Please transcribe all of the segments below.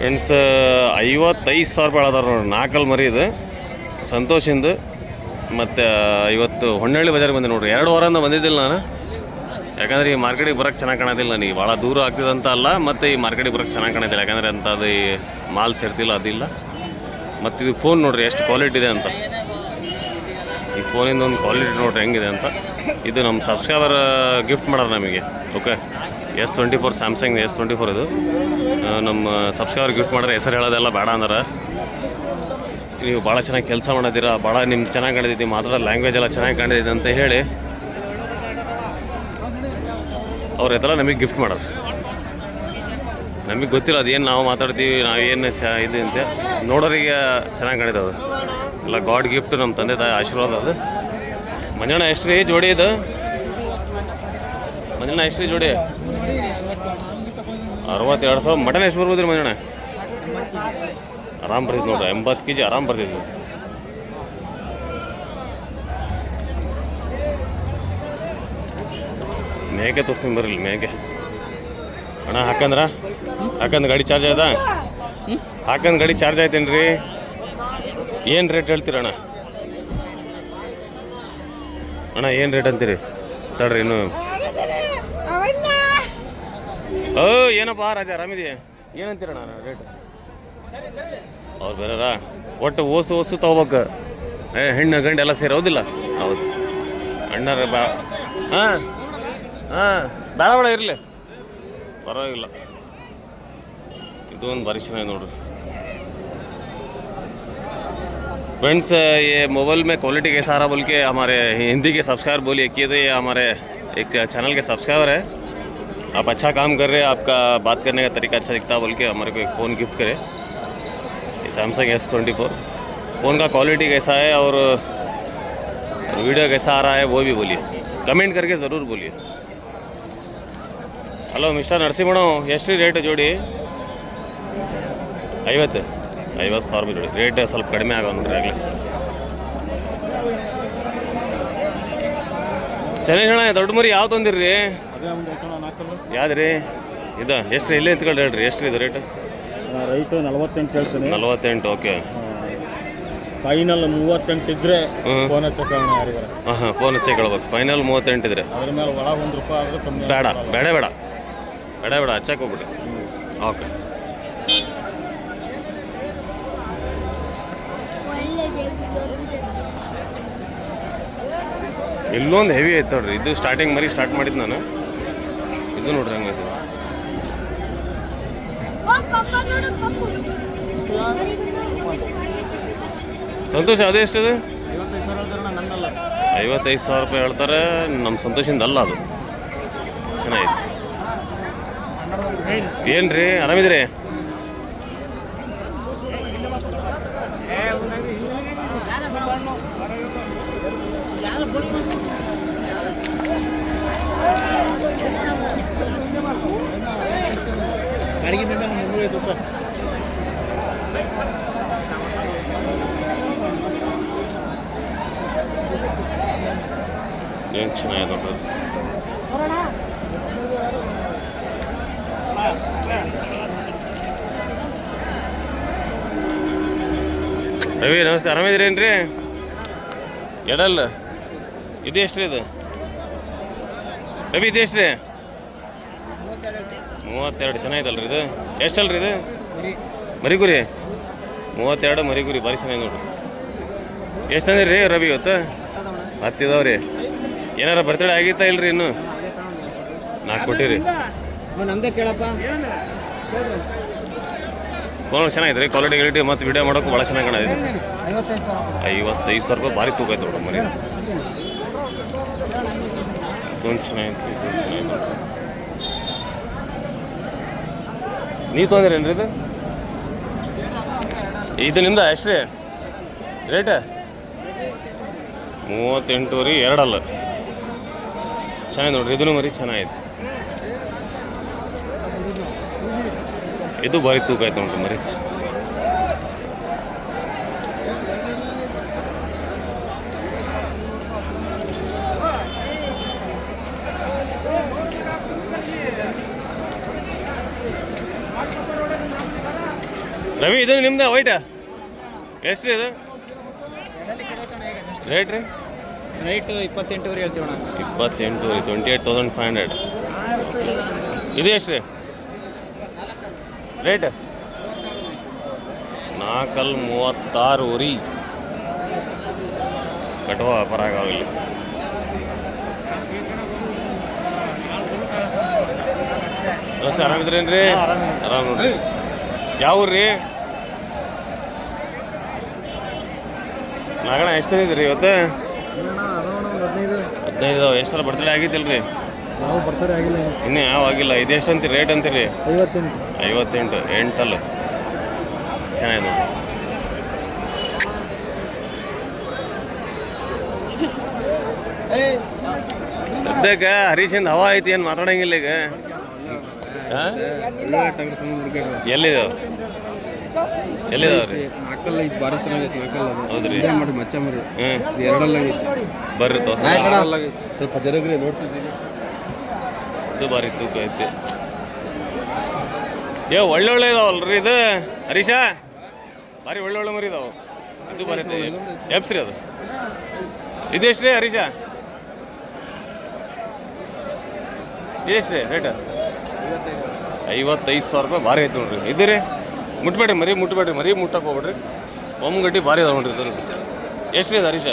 Friends ಐವತ್ತೈದು ಸಾವಿರ ರೂಪಾಯಿ ಅದಾರ ನೋಡ್ರಿ. ನಾಲ್ಕಲ್ಲಿ ಮರಿ ಇದು. ಸಂತೋಷಿಂದ ಮತ್ತು ಇವತ್ತು ಹೊನ್ನಳ್ಳಿ ಬಜಾರ್ ಬಂದೆ ನೋಡ್ರಿ. ಎರಡು ವಾರದಿಂದ ಬಂದಿದ್ದಿಲ್ಲ ನಾನು. ಯಾಕಂದ್ರೆ ಈ ಮಾರ್ಕೆಟಿಗೆ ಬರೋಕ್ಕೆ ಚೆನ್ನಾಗಿ ಕಾಣೋದಿಲ್ಲ ನನಗೆ. ಭಾಳ ದೂರ ಆಗ್ತಿದೆ ಅಂತ ಅಲ್ಲ, ಮತ್ತು ಈ ಮಾರ್ಕೆಟಿಗೆ ಬರೋಕ್ಕೆ ಚೆನ್ನಾಗಿ ಕಾಣೋದಿಲ್ಲ. ಯಾಕಂದರೆ ಅಂಥದ್ದು ಈ ಮಾಲ್ ಸೇರ್ತಿಲ್ಲ, ಅದಿಲ್ಲ. ಮತ್ತು ಇದು ಫೋನ್ ನೋಡ್ರಿ, ಎಷ್ಟು ಕ್ವಾಲಿಟಿ ಇದೆ ಅಂತ. ಈ ಫೋನಿಂದ ಒಂದು ಕ್ವಾಲಿಟಿ ನೋಡ್ರಿ, ಹೆಂಗಿದೆ ಅಂತ. ಇದು ನಮ್ಮ ಸಬ್ಸ್ಕ್ರೈಬರ್ ಗಿಫ್ಟ್ ಮಾಡೋರು ನಮಗೆ. Okay S twenty four, Samsung S twenty four ಇದು. ನಮ್ಮ ಸಬ್ಸ್ಕ್ರೈಬರ್ ಗಿಫ್ಟ್ ಮಾಡಿದ್ರೆ ಹೆಸರು ಹೇಳೋದೆಲ್ಲ ಬೇಡ ಅಂದ್ರೆ. ನೀವು ಭಾಳ ಚೆನ್ನಾಗಿ ಕೆಲಸ ಮಾಡೋದಿರ, ಭಾಳ ನಿಮ್ಗೆ ಚೆನ್ನಾಗಿ ಕಾಣಿದ್ದೀವಿ ಮಾತಾಡೋ ಲ್ಯಾಂಗ್ವೇಜ್ ಎಲ್ಲ ಚೆನ್ನಾಗಿ ಕಾಣಿದೈತೆ ಅಂತ ಹೇಳಿ ಅವ್ರ ಎತ್ತಲ್ಲ ನಮಗೆ ಗಿಫ್ಟ್ ಮಾಡೋರು. ನಮಗೆ ಗೊತ್ತಿಲ್ಲ ಅದೇನು ನಾವು ಮಾತಾಡ್ತೀವಿ, ನಾವು ಏನು ಚ, ಇದು ಅಂತ. ನೋಡೋರಿಗೆ ಚೆನ್ನಾಗಿ ಕಾಣಿದೆ ಅದು. ಎಲ್ಲ ಗಾಡ್ ಗಿಫ್ಟ್ ನಮ್ಮ ತಂದೆ ತಾಯಿ ಆಶೀರ್ವಾದ ಅದು. ಮಂಜಣ್ಣ ಎಷ್ಟು ರೀ ಜೋಡಿ ಇದು? ಮಂಜಣ್ಣ ಎಷ್ಟು ಜೋಡಿ. ಅರವತ್ತೆರಡು ಸಾವಿರ ಮಟನ್ ಎಷ್ಟು ಬರ್ಬೋದ್ರಿ ಮಂಜಣ್ಣ ಆರಾಮ್ ಬರ್ತಿತ್ತು ನೋಡ್ರಿ, ಎಂಬತ್ತು ಕೆ ಜಿ ಆರಾಮ್ ಬರ್ತಿತ್ತು ಮೇಕೆ ತೋರಿಸ್ತೀನಿ ಬರ್ರಿ ಮೇಕೆ. ಅಣ್ಣ, ಹಾಕಂದ್ರ? ಹಾಕಂದ್ ಗಾಡಿ ಚಾರ್ಜ್ ಆಯ್ತಾ? ಹಾಕಂದ್ ಗಾಡಿ ಚಾರ್ಜ್ ಆಯ್ತೇನ್ರಿ? ಏನು ರೇಟ್ ಹೇಳ್ತೀರ ಅಣ್ಣ? ಅಣ್ಣ, ಏನು ರೇಟ್ ಅಂತೀರಿ? ತಡ್ರಿ ಇನ್ನು. ಓ ಏನಪ್ಪ ರಾಜ ಆರಾಮಿದೆಯಾ ಏನಂತೀರಣ್ಣ ರೇಟ್ ಅವ್ರು ಬೇರೆರ ಒಟ್ಟು ಓಸು ಓಸು ತಗೋಬೇಕು ಏ ಹೆಣ್ಣು ಗಂಡು ಎಲ್ಲ ಸೇರಿ ಹೌದಿಲ್ಲ ಹೌದು ಅಣ್ಣರ ಬಾ ಹಾಂ ಹಾಂ ಬೇಡ ಬೇಡ ಇರಲಿ ಪರವಾಗಿಲ್ಲ ಇದು ಒಂದು ಭಾರಿ ಚೆನ್ನಾಗಿ ನೋಡ್ರಿ फ्रेंड्स ये मोबाइल में क्वालिटी कैसा आ रहा बोल के हमारे हिंदी के सब्सक्राइबर बोलिए किए थे ये हमारे एक चैनल के सब्सक्राइबर है आप अच्छा काम कर रहे हैं आपका बात करने का तरीका अच्छा दिखता है बोल के हमारे को एक फ़ोन गिफ्ट करे ये Samsung S twenty four phone का क्वालिटी कैसा है और वीडियो कैसा आ रहा है वो भी बोलिए कमेंट करके ज़रूर बोलिए ಹಲೋ ಮಿಸ್ಟರ್ ನರಸಿಂಹಣ ಎಷ್ಟು ರೇಟ್ ಜೋಡಿ ಐವತ್ತು ಐವತ್ತು ಸಾವಿರ ರೂಪಾಯಿ ಜೋಡಿ ರೇಟ್ ಸ್ವಲ್ಪ ಕಡಿಮೆ ಆಗೋ ನೋಡ್ರಿ ಆಗಲಿ ಶನೇಶಣ್ಣ ದೊಡ್ಡ ಮರಿ ಯಾವ ತಂದಿರ್ರಿ ಅದೇ ಒಂದು ಐತಣ ನಾಲ್ಕಲ್ಲ ಯಾವ್ದು ರೀ ಇದು ಎಷ್ಟು ಇಲ್ಲೇ ನಿಂತ್ಕೊಂಡು ಹೇಳ್ರಿ ಎಷ್ಟು ಇದು ರೇಟ್ ರೈಟು ನಲವತ್ತೆಂಟು ಹೇಳ್ತೀನಿ. ನಲ್ವತ್ತೆಂಟು ಓಕೆ ಫೈನಲ್ ಮೂವತ್ತೆಂಟು ಇದ್ರೆ. ಫೋನ್ ಹಚ್ಚೋಣ ಯಾರಿಗಾರ ಹಾಂ ಫೋನ್ ಹಚ್ಚಿ ಕೇಳ್ಬೇಕು. ಫೈನಲ್ ಮೂವತ್ತೆಂಟು ಇದ್ರೆ. ಅದ್ರ ಮೇಲೆ ಒಳಗೆ ಒಂದು ರೂಪಾಯಿ ಆದ್ರೆ ಕಮ್ಮಿ ಬೇಡ ಬೇಡ ಬೇಡ. ಬೇಡ ಬೇಡ ಹಚ್ಚಕ್ಕೆ ಹೋಗ್ಬಿಡಿ ಓಕೆ ಇಲ್ಲೊಂದು ಹೆವಿ ಐತೆ ನೋಡ್ರಿ. ಇದು ಸ್ಟಾರ್ಟಿಂಗ್ ಮರಿ ಸ್ಟಾರ್ಟ್ ಮಾಡಿದ್ದು ನಾನು. ಇದು ನೋಡ್ರಿ ಹಂಗೆ ಸಂತೋಷ ಅದೇ ಎಷ್ಟದು ಐವತ್ತೈದು ಸಾವಿರ ಹೇಳಿದ್ರೆ ಐವತ್ತೈದು ಸಾವಿರ ರೂಪಾಯಿ ಹೇಳ್ತಾರೆ ನಮ್ಮ ಸಂತೋಷದಿಂದ ಅಲ್ಲ ಅದು ಚೆನ್ನಾಗಿತ್ತು ಏನು ರೀ ಆರಾಮಿದ್ರಿ ಅಡಿಗೆ ಮೇಲೆ ಮುನ್ನೂರೈದು ಸರ್. ಏನು ಚೆನ್ನಾಗಿದೆ ರವಿ, ನಮಸ್ತೆ. ಆರಾಮಿದ್ರೇನ್ರಿ ಎಡಲ್ಲ ಇದು ಎಷ್ಟು ರೀ ಇದು? ರವಿ, ಇದು ಎಷ್ಟು ರೀ ಮೂವತ್ತೆರಡು ಚೆನ್ನಾಗಿದಲ್ರಿ ಇದು? ಎಷ್ಟಲ್ರಿ ಇದು? ಮರಿಗುರಿ? ಮೂವತ್ತೆರಡು ಮರಿಗುರಿ ಭಾರಿ ಚೆನ್ನಾಗಿ ನೋಡ್ರಿ. ಎಷ್ಟು ತಂದಿರಿ ರೀ ರವಿ ಇವತ್ತು? ಹತ್ತಿದವ್ರಿ. ಏನಾರ ಬರ್ತಡೆ ಆಗಿತ್ತ ಇಲ್ರಿ ಇನ್ನು? ನಾಲ್ಕು ಕೊಟ್ಟಿರಿ ಫೋನ್ ಚೆನ್ನಾಗಿದೆ ರೀ ಕ್ವಾಲಿಟಿ ಗಿಲಿಟಿ ಮತ್ತು ವಿಡಿಯೋ ಮಾಡೋಕೆ ಭಾಳ ಚೆನ್ನಾಗಿ ಕಾಣಿದೆ ಐವತ್ತೈದು ಸಾವಿರ. ರೂಪಾಯಿ ಭಾರಿ ತೂಕ ಐತೆ ನೋಡಿ ಮರಿ ಇದೊಂದು ಚೆನ್ನಾಗಿತ್ತು ಚೆನ್ನಾಗಿತ್ತು ನೀವು ರೀ ಇದು? ಇದು ನಿಮ್ದು ಎಷ್ಟು ರೀ? ರೇಟ? ಮೂವತ್ತೆಂಟು ರೀ ಎರಡಲ್ಲ. ಚೆನ್ನಾಗಿ ನೋಡ್ರಿ, ಇದನ್ನು ಮರಿ ಚೆನ್ನಾಗೈತೆ. ಇದು ಭಾರಿ ತೂಕ ಆಯ್ತು ನೋಡ್ರಿ ಮರಿ. ರವಿ ಇದು ನಿಮ್ದು? ವೈಟ ಎಷ್ಟು ರೀ ಇದು? ರೇಟ್ ರೀ? ರೈಟ್ ಇಪ್ಪತ್ತೆಂಟುವರೆ ಹೇಳ್ತೀವಿ ಇಪ್ಪತ್ತೆಂಟು twenty eight thousand five hundred ಇದು ಎಷ್ಟು ರೀ? ರೇಟ್ ನಾಲ್ಕಲ್ಲಿ ಮೂವತ್ತಾರು ಉರಿ ಕಟ್ಟುವ ವ್ಯಾಪಾರ ಆಗವ ಇಲ್ಲಿ ನಮಸ್ತೆ ಆರಾಮಿದ್ರೇನ್ರಿ. ಆರಾಮ್ ನೋಡ್ರಿ. ಯಾವ ಊರ್ರಿ ನಾಗಣ ಎಷ್ಟು ತಂದಿದ್ರಿ ಇವತ್ತು? ಹದಿನೈದು. ಎಷ್ಟರ ಬರ್ತಡೇ ಆಗಿದ್ದಿಲ್ರಿ ನಾವು ಬರ್ತಡೇ ಆಗಿಲ್ಲ ಇನ್ನೂ ಯಾವ ಆಗಿಲ್ಲ. ಇದು ಎಷ್ಟು ಅಂತೀರಿ? ರೇಟ್ ಅಂತೀರಿ? ಐವತ್ತೆಂಟು. ಐವತ್ತೆಂಟು. ಎಂಟಲ್ಲ. ಚೆನ್ನಾಗಿದೆ. ಸದ್ಯಕ್ಕೆ ಹರೀಶಿಂದ ಹವಾ ಐತಿ ಏನು ಮಾತಾಡಂಗಿಲ್ಲ ಈಗ. ಆ? ಎಲ್ಲಿದಾವ ಎಲ್ಲಿದಾವ್ರಿ ನಾಲ್ಕಲ್ಲ ಇದು ಭಾರಿ ಚೆನ್ನಾಗೈತೆ ನಾಲ್ಕಲ್ಲ ಅದು. ಹೌದ್ರಿ? ಇದೇ ಮಾಡಿ ಮಚ್ಚ ಮರಿ. ಹ್ಞೂ ಇದು ಎರಡಲ್ಲ ಆಗೈತೆ ಬರ್ರಿ ತೋರ್ಸ ಆಗೈತೆ. ಸ್ವಲ್ಪ ಜರುಗ್ರಿ ನೋಡ್ತಿದ್ದೀನಿ. ಇದು ಬಾರಿ ತೂಕ ಐತಿ. ಏ ಒಳ್ಳೆ ಒಳ್ಳೆ ಇದಾವಲ್ರಿ ಇದು? ಹರೀಶ? ಬಾರಿ ಒಳ್ಳೆ ಒಳ್ಳೆ ಮರಿ ಇದಾವ. ಇದು ಬಾರಿ ಐತಿ. ಎಪ್ಸ್ರಿ ಅದು? ಇದೆಷ್ಟು ರೀ ಹರೀಶ? ಇದೆಷ್ಟು ರೀ ರೇಟ್? ಐವತ್ತೈದು. ಐವತ್ತೈದು ಸಾವಿರ ರೂಪಾಯಿ ಭಾರಿ ಐತಿ ನೋಡ್ರಿ. ಇದು ರೀ ಮುಟ್ಬೇಡ್ರಿ ಮರಿ ಮುಟ್ಬೇಡ್ರಿ ಮರಿ ಮುಟ್ಟಕ್ಕೆ ಹೋಗ್ಬೇಡ್ರಿ. ಒಮ್ಮಗಡ್ಡಿ ಭಾರಿ ಅದಾವ ನೋಡ್ರಿ ಇದ್ರಲ್ಲಿ. ಎಷ್ಟು ಇದು ಹರೀಶ?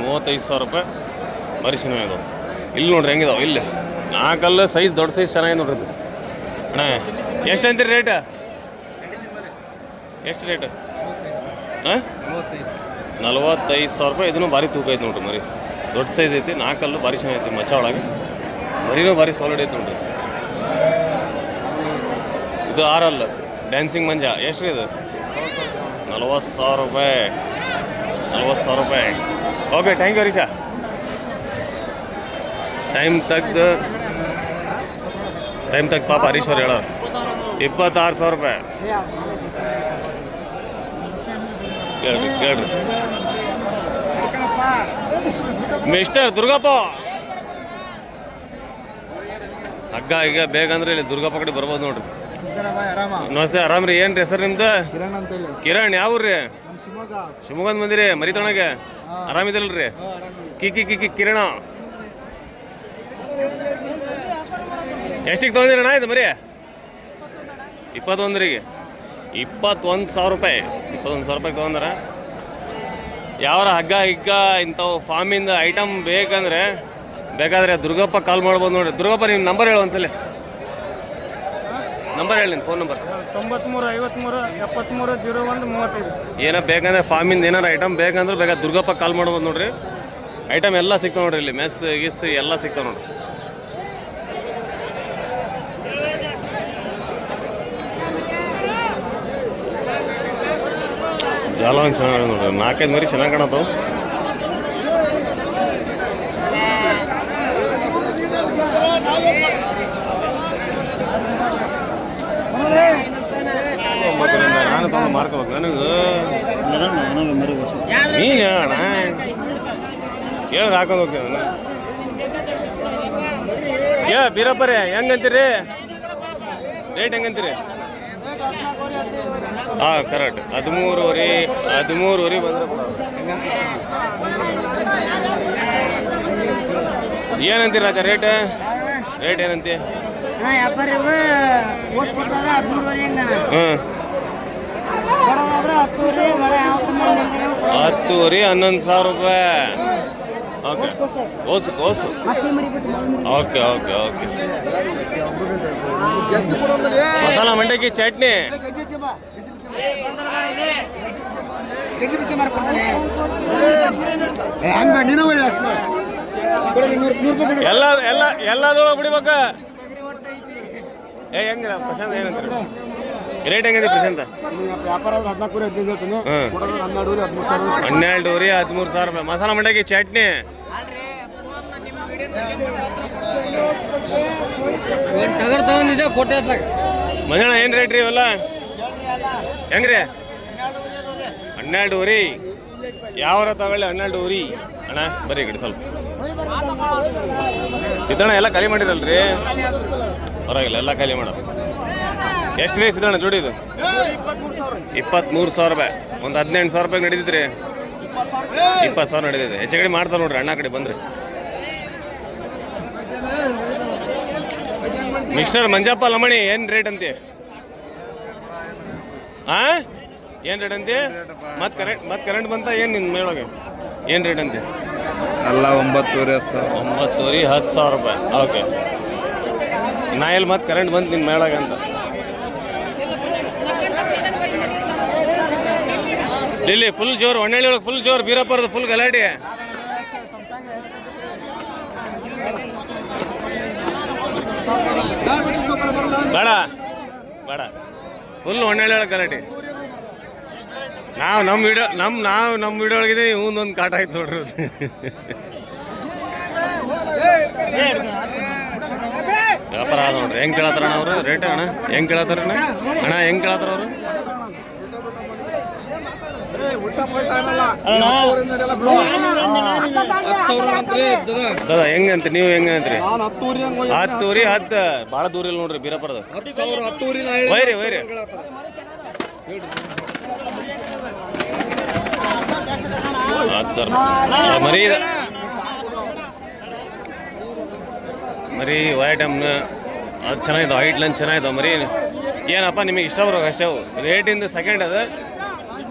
ಮೂವತ್ತೈದು ಸಾವಿರ ರೂಪಾಯಿ. ಭಾರಿ ಚೆನ್ನಾಗಿದಾವೆ ಇಲ್ಲಿ ನೋಡ್ರಿ ಹೆಂಗಿದಾವೆ ಇಲ್ಲಿ. ನಾಲ್ಕಲ್ಲ ಸೈಜ್ ದೊಡ್ಡ ಸೈಜ್ ಚೆನ್ನಾಗಿದೆ ನೋಡ್ರಿ ಇದು. ಅಣ್ಣ, ಎಷ್ಟು ಅಂತೀರಿ ರೇಟ ಎಷ್ಟು ರೇಟ್ ಹಾಂ ನಲವತ್ತೈದು ಸಾವಿರ ರೂಪಾಯಿ. ಇದನ್ನು ಭಾರಿ ತೂಕ ಐತೆ ನೋಡ್ರಿ ಮರಿ. ದೊಡ್ಡ ಸೈಜ್ ಐತಿ ನಾಲ್ಕಲ್ಲೂ ಭಾರಿ ಚೆನ್ನಾಗೈತಿ ಮಚ್ಚ ಒಳಗೆ. ಮರಿನೂ ಭಾರಿ ಸಾಲಿಡ್ ಐತೆ ನೋಡ್ರಿ. ಇದು ಆರಲ್ಲ. ಡ್ಯಾನ್ಸಿಂಗ್ ಮಂಜ, ಎಷ್ಟು ರೀ ಇದು? ನಲ್ವತ್ತು ಸಾವಿರ ರೂಪಾಯಿ. ನಲವತ್ತು ಸಾವಿರ ರೂಪಾಯಿ. Okay thank you Harisha. Time ತೆಗ್ದು ಟೈಮ್ ತೆಗ್ದು ಪಾಪ ಹರೀಶ್ ಅವ್ರು ಹೇಳೋರು. ಇಪ್ಪತ್ತಾರು ಸಾವಿರ ರೂಪಾಯಿ. ಕೇಳ್ರಿ ಕೇಳ್ರಿ. ಮಿಸ್ಟರ್ ದುರ್ಗಪ್ಪ. ಹಗ್ಗ ಈಗ ಬೇಕಂದ್ರೆ ಇಲ್ಲಿ ದುರ್ಗಪ್ಪ ಕಡೆ ಬರ್ಬೋದು ನೋಡ್ರಿ. ನಮಸ್ತೆ ಆರಾಮ್? ರೀ ಏನ್ರಿ ಹೆಸರು ನಿಮ್ದು? ಕಿರಣ್ ಅಂತೇಳಿ. ಕಿರಣ್ ಯಾವ ಊರ್ರಿ? ನಮ್ಮ ಶಿವಮೊಗ್ಗ. ಶಿವಮೊಗ್ಗದ ಮಂದಿರಿ ಮರಿತೊಣಗೆ? ಆರಾಮಿದಿಲ್ರಿ ಕಿ ಕಿ ಕಿ ಕಿ ಕಿರಣ. ಎಷ್ಟಿಗೆ ತೊಗೊಂದಿರಣ್ಣ ಇದು ಮರಿ? ಇಪ್ಪತ್ತೊಂದರಿಗೆ ಇಪ್ಪತ್ತೊಂದು ಸಾವಿರ ರೂಪಾಯಿ. ಇಪ್ಪತ್ತೊಂದು ಸಾವಿರ ರೂಪಾಯಿ ತಗೊಂಡ್ರ ಯಾವ್ರ ಹಗ್ಗ ಹಿಗ್ಗ ಇಂಥವು ಫಾರ್ಮಿಂದ ಐಟಮ್ ಬೇಕಂದ್ರೆ ಬೇಕಾದ್ರೆ ದುರ್ಗಪ್ಪ ಕಾಲ್ ಮಾಡ್ಬೋದು ನೋಡಿ ದುರ್ಗಪ್ಪ ನಿಮ್ಮ ನಂಬರ್ ಹೇಳು ಒಂದ್ಸಲ. ನಂಬರ್ ಹೇಳಿ ಫೋನ್ ನಂಬರ್ ತೊಂಬತ್ಮೂರು ಐವತ್ಮೂರು ಎಪ್ಪತ್ಮೂರು ಜೀರೋ ಒಂದು ಮೂವತ್ತೈದು. ಏನೋ ಬೇಕಂದ್ರೆ ಫಾರ್ಮಿಂದ ಏನಾರು ಐಟಮ್ ಬೇಕಂದ್ರೆ ಬೇಕಾದ ದುರ್ಗಪ್ಪ ಕಾಲ್ ಮಾಡ್ಬೋದು ನೋಡ್ರಿ. ಐಟಮ್ ಎಲ್ಲ ಸಿಗ್ತಾವೆ ನೋಡ್ರಿ ಇಲ್ಲಿ ಮೆಸ್ ಗಿಸ್ ಎಲ್ಲ ಸಿಗ್ತಾವೆ ನೋಡ್ರಿ. ಜಾಲ ಚೆನ್ನಾಗಿ ನೋಡ್ರಿ ನಾಲ್ಕೈದು ಮರಿ ಚೆನ್ನಾಗಿ ಕಾಣತ್ತವು ಮತ್ತೆ ಮಾರ್ಕೋಬೇಕು ನನಗೆ? ನೀನು ಹೇಳೋಣ ಹೇಳಿ ಹಾಕೊಂಡು ಹೋಗ್ತೀನಿ ನಾನು. ಏ ಬೀರಪ್ಪರೇ ಹೆಂಗಂತೀರಿ? ರೇಟ್ ಹೆಂಗಂತೀರಿ? ಹಾಂ ಕರೆಕ್ಟ್ ಹದಿಮೂರುವರೆ ಹದಿಮೂರುವರೆ ಬಂದ್ರೆ. ಏನಂತೀರಿ ರಾಜ ರೇಟ್ ರೇಟ್ ಏನಂತಿ? ಅಣ್ಣ ಹ್ಞೂ ಹತ್ತುವರೆ ಹನ್ನೊಂದು ಸಾವಿರ ರೂಪಾಯಿ. ಓಕೆ ಓಸು ಓಸು ಓಕೆ ಓಕೆ ಓಕೆ ಮಸಾಲ ಮಂಡಕ್ಕಿ ಚಟ್ನಿ. ಎಲ್ಲ ಎಲ್ಲ ಎಲ್ಲದೊಳಗೆ ಬಿಡಿಬೇಕ. ಏ ಹೆಂಗಿಲ್ಲ ಪ್ರಶಾಂತ್ ಏನಂತಾರೆ? ರೇಟ್ ಹೆಂಗಿದೆ ಪ್ರಶಾಂತ? ವ್ಯಾಪಾರ ಹದಿನಾಲ್ಕು ಹದಿನೈದು ಹೇಳ್ತೀನಿ ಹನ್ನೆರಡು ಸಾವಿರ. ಹನ್ನೆರಡುವರೆ ಹದಿಮೂರು ಸಾವಿರ ರೂಪಾಯಿ. ಮಸಾಲ ಮಂಡಕ್ಕಿ ಚಟ್ನಿ. ಟಗರ್ ತಗೊಂಡಿದ್ದೆ ಕೊಟ್ಟೆ ಹತ್ಲಾಗ ಮಂಜಣ್ಣ ಏನು ರೇಟ್ ರೀ ಇವೆಲ್ಲ? ಹೆಂಗ್ರಿ? ಹನ್ನೆರಡುವರೆ. ಯಾವರ ತಗೊಳ್ಳಿ ಹನ್ನೆರಡುವರೆ. ಅಣ್ಣ ಬರ್ರಿ ಗಿಡ ಕಡೆ ಸ್ವಲ್ಪ. ಸಿದ್ದಣ್ಣ ಎಲ್ಲ ಖಾಲಿ ಮಾಡಿರಲ್ರಿ? ಪರವಾಗಿಲ್ಲ ಎಲ್ಲ ಖಾಲಿ ಮಾಡೋದು. ಎಷ್ಟು ರೇಸ್ ಇದಣ್ಣ ಜೋಡಿ ಇದು ಇಪ್ಪತ್ತ್ಮೂರು ಸಾವಿರ ರೂಪಾಯಿ. ಒಂದು ಹದಿನೆಂಟು ಸಾವಿರ ರೂಪಾಯಿ ನಡೀತಿದ್ರಿ. ಇಪ್ಪತ್ತು ಸಾವಿರ ನಡೀತಿದೆ. ಹೆಚ್ಚು ಕಡೆ ಮಾಡ್ತಾರೆ ನೋಡ್ರಿ ಅಣ್ಣ ಕಡೆ ಬಂದ್ರಿ. ಮಿಸ್ಟರ್ ಮಂಜಪ್ಪ ಲಮಣಿ ಏನು ರೇಟ್ ಅಂತೆ ಆ? ಏನು ರೇಟ್ ಅಂತೆ ಮತ್ತೆ ಕರೆಂಟ್ ಮತ್ತೆ ಕರೆಂಟ್ ಬಂತ ಏನು ನಿನ್ನ ಮೇಳಗೆ? ಏನು ರೇಟ್ ಅಂತೆ ಅಲ್ಲ ಒಂಬತ್ತುವರೆ ಸಾವಿರ. ಒಂಬತ್ತುವರೆ ಹತ್ತು ಸಾವಿರ ರೂಪಾಯಿ. ಓಕೆ ನಾ ಎಲ್ಲಿ ಮತ್ತೆ ಕರೆಂಟ್ ಬಂತು ನಿನ್ನ ಮೇಳಗಂತ ಅಂತ. ಇಲ್ಲಿ ಫುಲ್ ಜೋರು ಹೊಣ್ಣಳ್ಳಿ ಒಳಗೆ ಫುಲ್ ಜೋರು ಬೀರಪ್ಪರದು ಫುಲ್ ಗಲಾಟೆ. ಬೇಡ ಬೇಡ. ಫುಲ್ ಹೊಣ್ಣಳ್ಳಿ ಒಳಗೆ ಗಲಾಟೆ. ನಾವು ನಮ್ಮ ವಿಡಿಯೋ ನಮ್ಮ ನಾವು ನಮ್ಮ ವಿಡಿಯೋ ಒಳಗಿದೆ ಇವಂದೊಂದು ಕಾಟ ಆಯ್ತು ನೋಡ್ರಿ. ವ್ಯಾಪಾರ ಆದ ನೋಡ್ರಿ. ಹೆಂಗ್ ಕೇಳತ್ತಾರ ಅವರು? ರೇಟ್ ಅಣ್ಣ? ಹೆಂಗ್ ಕೇಳತ್ತಾರಣ್ಣ? ಅಣ್ಣ, ಹೆಂಗ್ ಕೇಳತ್ತಾರ ಅವರು? ದಾದ ಹೆಂಗಂತ ನೀವು ಹೆಂಗಂತ್ರಿ ಹತ್ತೂರಿ ಹತ್ತು ಭಾಳ ದೂರ ಇಲ್ಲ ನೋಡ್ರಿ ಬೀರಪ್ಪರದ. ವೈರಿ ವೈರಿ ಹತ್ತು ಸಾವಿರ ಮರಿ ಇದೆ. ಮರಿ ವೈಟ್ ಟೈಮ್ನ ಅದು ಚೆನ್ನಾಗಿದ್ದಾವೆ ಹೈಟ್ ಲಂಚ್ ಚೆನ್ನಾಗಿದ್ದಾವೆ ಮರಿ. ಏನಪ್ಪ ನಿಮಗೆ ಇಷ್ಟ ಬರೋ ಅಷ್ಟೇ ರೇಟಿಂದ ಸೆಕೆಂಡ್ ಅದು.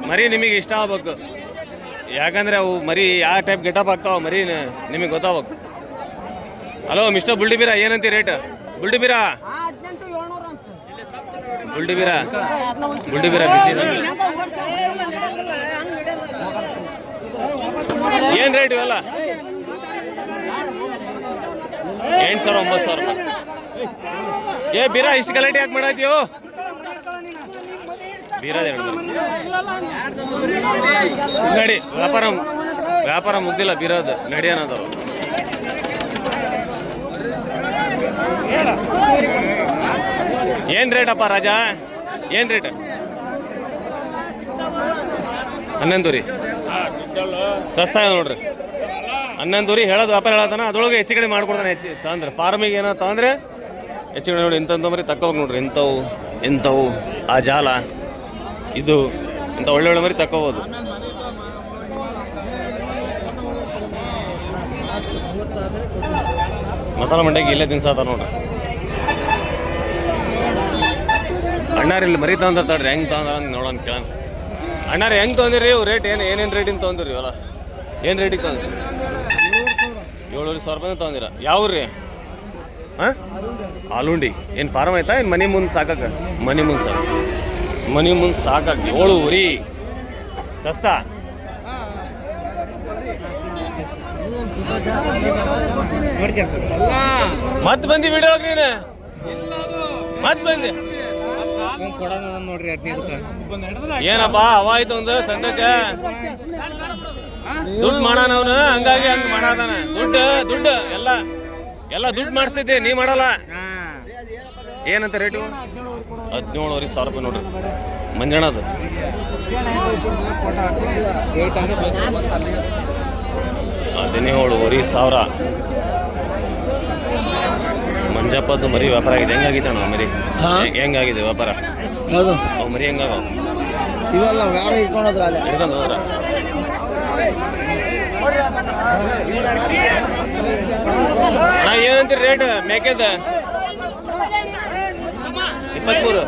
ಮರಿ ನಿಮಗೆ ಇಷ್ಟ ಆಗ್ಬೇಕು. ಯಾಕಂದ್ರೆ ಅವು ಮರಿ ಯಾವ ಟೈಪ್ ಗೆಟಪ್ ಆಗ್ತಾವ ಮರಿ ನಿಮಗೆ ಗೊತ್ತಾಗ್ಬೇಕು. ಹಲೋ ಮಿಸ್ಟರ್ ಬುಲ್ಡಿಬೀರ, ಏನಂತೀರಿ ರೇಟ್ ಬುಲ್ಡಿಬೀರ? ಬೀರಾ ಬುಲ್ಡಿಬೀರಾ ಬುಲ್ಡಿ ಬೀರಾ ಬಿಸಿ. ಏನ್ ರೇಟ್ ಇವೆಲ್ಲ? ಎಂಟು ಸಾವಿರ ಒಂಬತ್ತು ಸಾವಿರ ಏ, ಬೀರಾ, ಇಷ್ಟು ಗಲಾಟೆ ಯಾಕೆ ಮಾಡಾತೀವೋ ನಡಿ. ವ್ಯಾಪಾರ ವ್ಯಾಪಾರ ಮುಗ್ದಿಲ್ಲ, ಬೀರೋದು ನಡಿ ಅನ್ನೋದು. ಏನ್ ರೇಟಪ್ಪ ರಾಜ? ಏನ್ ರೇಟ್ ಹನ್ನೊಂದು ರೀ ಸಸ್ತಾ ಇದೆ ನೋಡ್ರಿ. ಹನ್ನೊಂದು ರೀ ಹೇಳೋದು ವ್ಯಾಪಾರ ಹೇಳತ್ತಾನ ಅದ್ರೊಳಗೆ ಹೆಚ್ಚು ಕಡೆ ಮಾಡ್ಕೊಡ್ತಾನೆ, ಹೆಚ್ಚು ತಂದ್ರೆ. ಫಾರ್ಮಿಗೆ ಏನೋ ತಂದ್ರೆ ಹೆಚ್ಚು ಕಡೆ ನೋಡಿ ಇಂಥದ್ದು ಮರಿ ತಕ್ಕೋಬೇಕು ನೋಡ್ರಿ. ಇಂಥವು ಇಂಥವು, ಆ ಜಾಲ. ಇದು ಇಂಥ ಒಳ್ಳೆ ಒಳ್ಳೆ ಮರಿ ತಕ್ಕೋಬೋದು ಮಸಾಲ ಮಂಡ್ಯಾಗ ಇಲ್ಲೇ ತಿನ್ಸಾತ ನೋಡ. ಅಣ್ಣಾರ ಇಲ್ಲಿ ಮರಿ ತಗೊಂಡ್ರಿ ಹೆಂಗ್ ತಗೊಂಡ್ರ ನೋಡೋಣ ಕೇಳೋಣ. ಅಣ್ಣಾರ ಹೆಂಗ್ ತೊಂದಿರಿ ಇವು ರೇಟ್ ಏನು ಏನೇನು ರೇಟಿಂದ ತಗೊಂದಿರಿ ಇವಲ್ಲ? ಏನು ರೇಟಿಗೆ ತೊಗೊಂಡ್ರಿ? ಏಳುವರೆ ಸಾವಿರ ರೂಪಾಯಿ ತೊಗೊಂದಿರ ಯಾವ್ರಿ ಹಾಂ? ಆಲುಂಡಿ ಏನು ಫಾರ್ಮ್ ಆಯ್ತಾ? ಏನು ಮನೆ ಮುಂದೆ ಸಾಕಕ್ಕ ಮನೆ ಮುಂದೆ ಸಾಕು. ಮನೆ ಮುಂದೆ ಸಾಕಾಗ ಏಳುವರಿ. ಸಸ್ತಾ? ಸಸ್ತ ಮತ್ತೆ ಬಂದಿ ವಿಡಿಯೋ ನೀನು. ಮತ್ತೆ ಬಂದಿ. ನೋಡ್ರಿ ಏನಪ್ಪ ಅವ ಆಯ್ತು ಒಂದು ಸದ್ಯಕ್ಕ ದುಡ್ಡು ಮಾಡಾನ ಅವನು ಹಂಗಾಗಿ ಹಂಗ ಮಾಡಾದಾನ. ದುಡ್ಡು ದುಡ್ಡು ಎಲ್ಲ. ಎಲ್ಲ ದುಡ್ಡು ಮಾಡಿಸ್ತಿದ್ದೆ ನೀ ಮಾಡಲ್ಲ. ಏನಂತ ರೇಟು? ಹದಿನೇಳುವರೆ ಸಾವಿರ ರೂಪಾಯಿ ನೋಡ್ರಿ. ಮಂಜಣ್ಣದು. ಹದಿನೇಳುವರೆ ಸಾವಿರ. ಮಂಜಪ್ಪದ್ದು ಮರಿ ವ್ಯಾಪಾರ ಆಗಿದೆ. ಹೆಂಗಾಗಿದೆ ನಾವು ಮರಿ? ಹೆಂಗ್- ಹೆಂಗಾಗಿದೆ ವ್ಯಾಪಾರ? ಹೌದು ಅವು ಮರಿ ಹೆಂಗಾಗ ಇವೆಲ್ಲ ಯಾರು ಇಟ್ಕೊಂಡೋದ್ರ ಅಲ್ಲಿ. ಹಿಡ್ಕೊಂಡು ಹೋದ್ರ? ನಾ ಏನಂತೀರಿ ರೇಟ್ ಮೇಕೆದ? ಇಪ್ಪತ್ಮೂರು.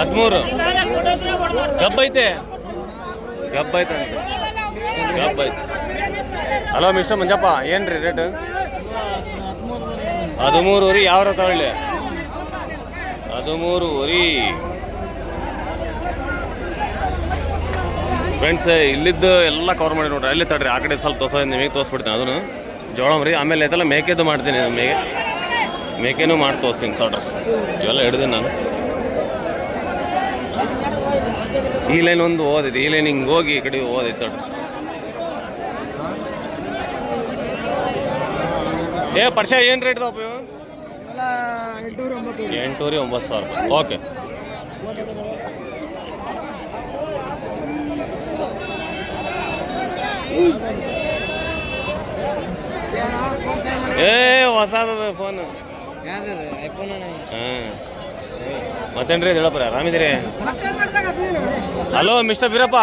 ಹದಿಮೂರು. ಗಬ್ಬೈತೆ ಗಬ್ಬೈತೆ ಗಬ್ಬೈತೆ ಹಲೋ, ಮಿಸ್ಟರ್ ಮಂಜಪ್ಪ, ಏನ್ರಿ ರೇಟ್ ಹದಿಮೂರು ವರಿ ಯಾವ ತಗೊಳ್ಳಿ ಹದಿಮೂರು ವರಿ ಫ್ರೆಂಡ್ಸ್ ಇಲ್ಲಿದ್ದು ಎಲ್ಲ ಕವರ್ ಮಾಡಿ ನೋಡ್ರಿ. ಅಲ್ಲಿ ತಡ್ರಿ, ಆ ಕಡೆ ಸ್ವಲ್ಪ ತೋರ್ಸ ನಿಮಗೆ ತೋರಿಸ್ಬಿಡ್ತೀನಿ, ಅದನ್ನು. ಜೋಳ ರೀ, ಆಮೇಲೆ ಐತಲ್ಲ ಮೇಕೆದು ಮಾಡ್ತೀನಿ ಮೇಕೆ. ಮೇಕೆನೂ ಮಾಡಿ ತೋರಿಸ್ತೀನಿ ತೋಟ. ಇವೆಲ್ಲ ಹಿಡಿದು ನಾನು. ಈ ಲೈನ್ ಒಂದು ಓದಿದೆ, ಈ ಲೈನ್ ಹಿಂಗೆ ಹೋಗಿ ಈ ಕಡೆ ಓದಿತ್ತು ತಡ್ರಿ ಏ ಪರ್ಷ ಏನು ರೇಟ್ ತಪ್ಪ ಎಂಟೂರಿ ಒಂಬತ್ತು ಸಾವಿರ ರೂಪಾಯಿ. ಓಕೆ ಏ ಹೊಸದದ ಫೋನ್ ಹಾಂ. ಮತ್ತೇನ್ರಿ ಹೇಳಪ್ಪ ಆರಾಮಿದ್ರಿ ಹಲೋ ಮಿಸ್ಟರ್ ಬೀರಪ್ಪ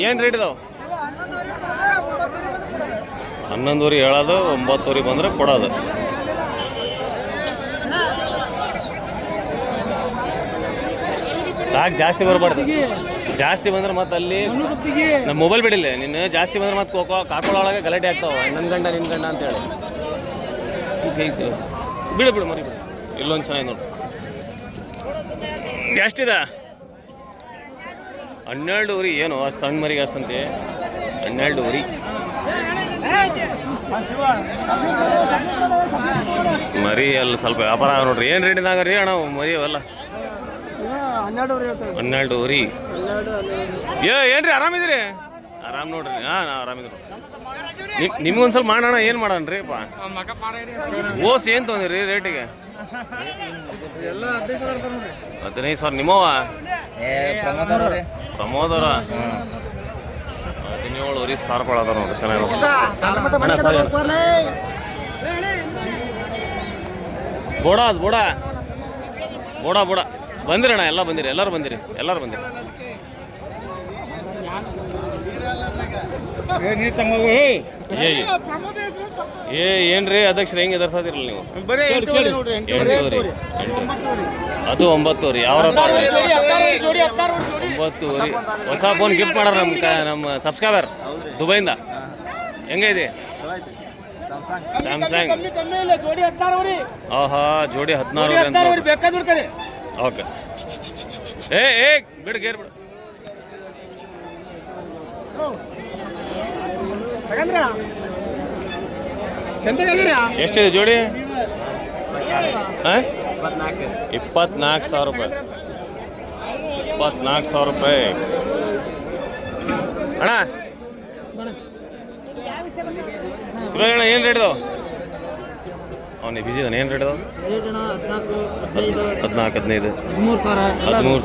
ಏನು ರೇಟ್ ಇದಾವೆ? ಹನ್ನೊಂದುವರೆ ಹೇಳೋದು ಒಂಬತ್ತುವರೆ ಬಂದ್ರೆ ಕೊಡೋದು. ಸಾಕು ಜಾಸ್ತಿ ಬರಬಾರ್ದು. ಜಾಸ್ತಿ ಬಂದ್ರೆ ಮತ್ತೆ ಅಲ್ಲಿ ನಮ್ಮ ಮೊಬೈಲ್ ಬಿಡಿಲ್ಲ ನಿನ್ನ ಜಾಸ್ತಿ ಬಂದ್ರೆ ಮತ್ತೆ ಕೋಕೋ ಕಾಕೊಳ್ಳೊಳಗೆ ಗಲಾಟೆ ಆಗ್ತಾವ. ನನ್ನ ಗಂಡ ನಿನ್ನ ಗಂಡ ಅಂತ ಹೇಳಿ. ಬಿಡು ಬಿಡು, ಮರಿ, ಬಿಡು. ಇಲ್ಲೊಂದು ಚೆನ್ನಾಗಿ ನೋಡು. ಎಷ್ಟಿದೆ ಹನ್ನೆರಡು ಊರಿ ಏನು? ಅಷ್ಟು ಸಣ್ಣ ಮರಿಗೆ ಅಷ್ಟಂತೆ ಹನ್ನೆರಡು ಊರಿ. ಮರಿ ಅಲ್ಲಿ ಸ್ವಲ್ಪ ವ್ಯಾಪಾರ ನೋಡ್ರಿ. ಏನು ರೇಟಿದಾಗ ರೀ ಅಣ್ಣ ಮರಿ ಅವೆಲ್ಲ? ಹನ್ನೆರಡು ಹೇಳ್ತಾರೆ ಹನ್ನೆರಡು ಊರಿ ಏ ಏನ್ರಿ ಆರಾಮಿದ್ರಿ ಆರಾಮ್ ನೋಡ್ರಿ. ಹಾ ನಾ ಆರಾಮಿದ್ರು ನಿಮ್ಗೊಂದ್ಸಲ ಮಾಡೋಣ ಏನು ಮಾಡೋಣ ಪಾ. ಓಸ್ ಏನು ತೊಂದ್ರಿ ರೇಟಿಗೆ? ಎಲ್ಲ ಹದಿನೈದು ಸಾವಿರ ನಿಮ್ಮವ ರೀ. ಪ್ರಮೋದರ ಹದಿನೇಳು ವರಿ ಸಾವಿರ ರೂಪಾಯಿ ಅದಾರ ನೋಡ್ರಿ ಚೆನ್ನಾಗಿ ಬೋಡ ಅದು ಬೋಡ. ಬೋಡ ಬೋಡ. ಬಂದಿರಿ ಅಣ್ಣ ಎಲ್ಲ ಬಂದಿರಿ ಎಲ್ಲರೂ ಬಂದಿರಿ ಎಲ್ಲರೂ ಬಂದಿರಿ. ಏ ಏ ಏನ್ರಿ ಅಧ್ಯಕ್ಷರು ಹೆಂಗೆ ಎದರ್ಸಾದಿರಲ್ಲ ನೀವು? ಎಂಟೂವರೆ ಅದು ಒಂಬತ್ತುವರೆ ಯಾವ ಒಂಬತ್ತುವರೆ. ಹೊಸ ಫೋನ್ ಗಿಫ್ಟ್ ಮಾಡ್ಯಾರ ನಮ್ಮ ನಮ್ಮ ಸಬ್ಸ್ಕ್ರೈಬರ್ ದುಬೈಯಿಂದ. ಹೆಂಗೈತಿ ಸ್ಯಾಮ್ಸಂಗ್ ಆಹಾ ಜೋಡಿ ಹದಿನಾರು ಓಕೆ. ಏ ಏ ಬಿಡು ಗೇರ್ ಬಿಡು. ಎಷ್ಟಿದೆ ಜೋಡಿ? ಹಾಂ? ಇಪ್ಪತ್ನಾಲ್ಕು ಸಾವಿರ ರೂಪಾಯಿ. ಇಪ್ಪತ್ನಾಲ್ಕು ಸಾವಿರ ರೂಪಾಯಿ. ಅಣ್ಣ. ಸುರೇಶ್ ಅಣ್ಣ ಏನು ರೇಟ್ ಇದಾವೆ ಅವನಿಗೆ ಬಿಜಿ ಇದಾನೆ ಏನು ರೇಟ್ ಇದಾವೆ ಹದಿನಾಲ್ಕು ಹದಿನೈದು. ಹದಿಮೂರು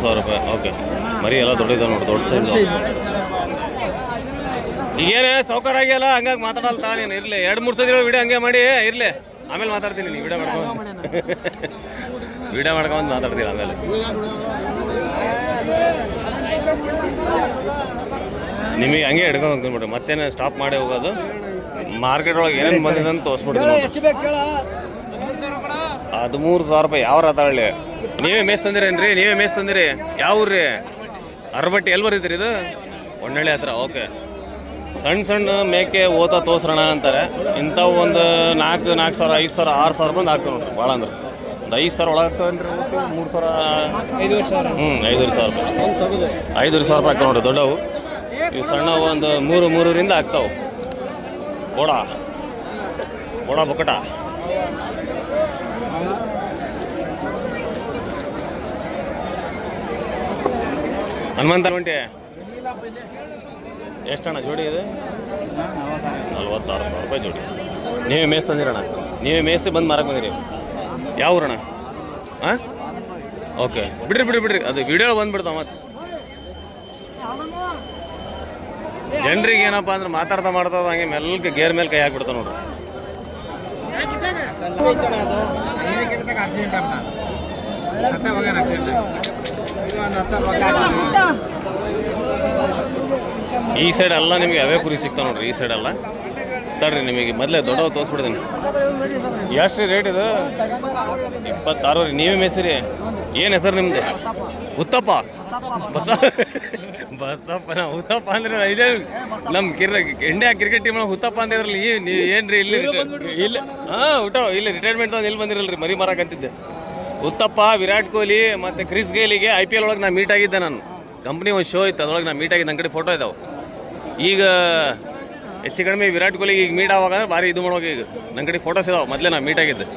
ಸಾವಿರ ರೂಪಾಯಿ. ಓಕೆ. ಮರಿ ಎಲ್ಲ ದೊಡ್ಡದ ನೋಡಿ ದೊಡ್ಡ ಸೈಜ್ ಈಗೇನೆ ಸೌಕರ್ಯ ಆಗಿಲ್ಲ ಹಂಗಾಗಿ ಮಾತಾಡಲ್ತಾ ನೀನು. ಇರಲಿ ಎರಡು ಮೂರು ಸತಿ ವಿಡಿಯೋ ಹಂಗೆ ಮಾಡಿ. ಇರಲಿ. ಆಮೇಲೆ ಮಾತಾಡ್ತೀನಿ ನೀವು ವಿಡಿಯೋ ಮಾಡ್ಕೊಂಡು. ವಿಡಿಯೋ ಮಾಡ್ಕೊಂಡು ಮಾತಾಡ್ತೀನಿ ಆಮೇಲೆ. ನಿಮಗೆ ಹಂಗೆ ಹಿಡ್ಕೊಂಡು ಹೋಗ್ತೀನಿ ಬಿಡ್ರಿ ಮತ್ತೇನೆ ಸ್ಟಾಪ್ ಮಾಡಿ ಹೋಗೋದು. ಮಾರ್ಕೆಟ್ ಒಳಗೆ ಏನೇನು ಬಂದಿದೆ ಅಂತ ತೋರಿಸ್ಬಿಡ್ತೀನಿ ಹದಿಮೂರು ಸಾವಿರ ರೂಪಾಯಿ. ಯಾವ ತಗೊಳ್ಳಿ ನೀವೇ ಮೇಸ್ ತಂದಿರೇನ್ರಿ? ನೀವೇ ಮೇಸ್ ತಂದಿರಿ? ಯಾವ ಊರ್ರಿ? ಅರ್ಬಟ್ಟಿ. ಎಲ್ಲಿ ಬರೀತೀರಿ ಇದು? ಹೊನ್ನಳ್ಳಿ ಹತ್ರ. ಓಕೆ ಸಣ್ಣ ಸಣ್ಣ ಮೇಕೆ ಓತ ತೋಸ್ರಣ ಅಂತಾರೆ. ಇಂಥವು ಒಂದು ನಾಲ್ಕು ನಾಲ್ಕು ಸಾವಿರ ಐದು ಸಾವಿರ ಆರು ಸಾವಿರ ಬಂದು ಹಾಕ್ತಾರೆ ನೋಡ್ರಿ ಭಾಳ ಅಂದ್ರೆ. ಒಂದು ಐದು ಸಾವಿರ ಒಳಗೆ ಆಗ್ತಾವೇನ್ರಿ ಮೂರು ಸಾವಿರ? ಐದುವರೆ ಸಾವಿರ. ಹ್ಞೂ ಐದೂವರೆ ಸಾವಿರ ರೂಪಾಯಿ. ಐದೂವರೆ ಸಾವಿರ ರೂಪಾಯಿ ಹಾಕ್ತೀವಿ ನೋಡ್ರಿ ದೊಡ್ಡವು. ಇವು ಸಣ್ಣವು ಒಂದು ಮೂರು ಮೂರರಿಂದ ಆಗ್ತಾವೆ. ಕೋಡ ಕೋಡ ಬೊಕಟ. ಹನುಮಂತ ಒಂಟಿ. ಎಷ್ಟಣ್ಣ ಜೋಡಿ ಇದೆ? ನಲ್ವತ್ತಾರು ಸಾವಿರ ರೂಪಾಯಿ ಜೋಡಿ. ನೀವೇ ಮೇಸ್ ತಂದಿರಣ್ಣ. ನೀವೇ ಮೇಸಿ ಬಂದು ಮಾರಕ್ಕೆ ಬಂದಿರಿ. ಯಾವ ಊರಣ್ಣ? ಹಾಂ ಓಕೆ. ಬಿಡ್ರಿ ಬಿಡ್ರಿ ಬಿಡ್ರಿ. ಅದು ವಿಡಿಯೋ ಬಂದ್ಬಿಡ್ತಾವ ಮತ್ತೆ. ಜನರಿಗೆ ಏನಪ್ಪ ಅಂದ್ರೆ ಮಾತಾಡ್ತಾ ಮಾಡ್ತಾ ಹಂಗೆ ಮೆಲ್ಕ ಗೇರ್ ಮೇಲೆ ಕೈ ಹಾಕ್ಬಿಡ್ತಾವ ನೋಡ್ರಿ. ಈ ಸೈಡ್ ಎಲ್ಲ ನಿಮಗೆ ಅವೇ ಕುರಿ ಸಿಗ್ತಾವ ನೋಡ್ರಿ, ಈ ಸೈಡ್ ಎಲ್ಲ? ತಡ್ರಿ, ನಿಮಗೆ ಮೊದಲೇ ದೊಡ್ಡವು ತೋರಿಸ್ಬಿಡ್ತೀನಿ. ಎಷ್ಟು ರೇಟ್ ಇದು? ಇಪ್ಪತ್ತಾರು ರೀ ನೀವೇ ಮೇಸಿರಿ ಏನು ಹೆಸರು ನಿಮ್ದು? ಉತ್ತಪ್ಪ. ಬಸ ಬಸಪ್ಪ. ನಾ ಉತ್ತಪ್ಪ ಅಂದ್ರೆ ಇದೇ ನಮ್ಮ ಕಿರ್ ಇಂಡಿಯಾ ಕ್ರಿಕೆಟ್ ಟೀಮ್ ಹುತ್ತಪ್ಪ ಅಂದಿರಲಿ ನೀ ನೀವು ಏನ್ರಿ ಇಲ್ಲಿ ಇಲ್ಲ ಹಾಂ ಊಟ ಇಲ್ಲಿ ರಿಟೈರ್ಮೆಂಟ್ ತಂದು ಇಲ್ಲಿ ಬಂದಿರಲ್ರಿ ಮರಿ ಮಾರಾಕಂತಿದ್ದೆ ಉತ್ತಪ್ಪ ವಿರಾಟ್ ಕೊಹ್ಲಿ ಮತ್ತು ಕ್ರಿಸ್ ಗೇಲಿಗೆ ಐ ಪಿ ಎಲ್ ಒಳಗೆ ನಾ ಮೀಟ್ ಆಗಿದ್ದೆ ನಾನು. ಕಂಪ್ನಿ ಒಂದು ಶೋ ಇತ್ತು ಅದ್ರೊಳಗೆ ನಾ ಮೀಟ್ ಆಗಿದ್ದೆ ನನ್ನ ಕಡೆ ಫೋಟೋ ಇದಾವೆ. ಈಗ ಹೆಚ್ಚು ಕಡಿಮೆ ವಿರಾಟ್ ಕೊಹ್ಲಿ ಈಗ ಮೀಟ್ ಆವಾಗ ಭಾರಿ ಇದು ಮಾಡೋಕೆ ಈಗ. ನನ್ನ ಕಡೆ ಫೋಟೋಸ್ ಇದಾವೆ ಮೊದಲೇ ನಾ ಮೀಟ್ ಆಗಿದ್ದೆ.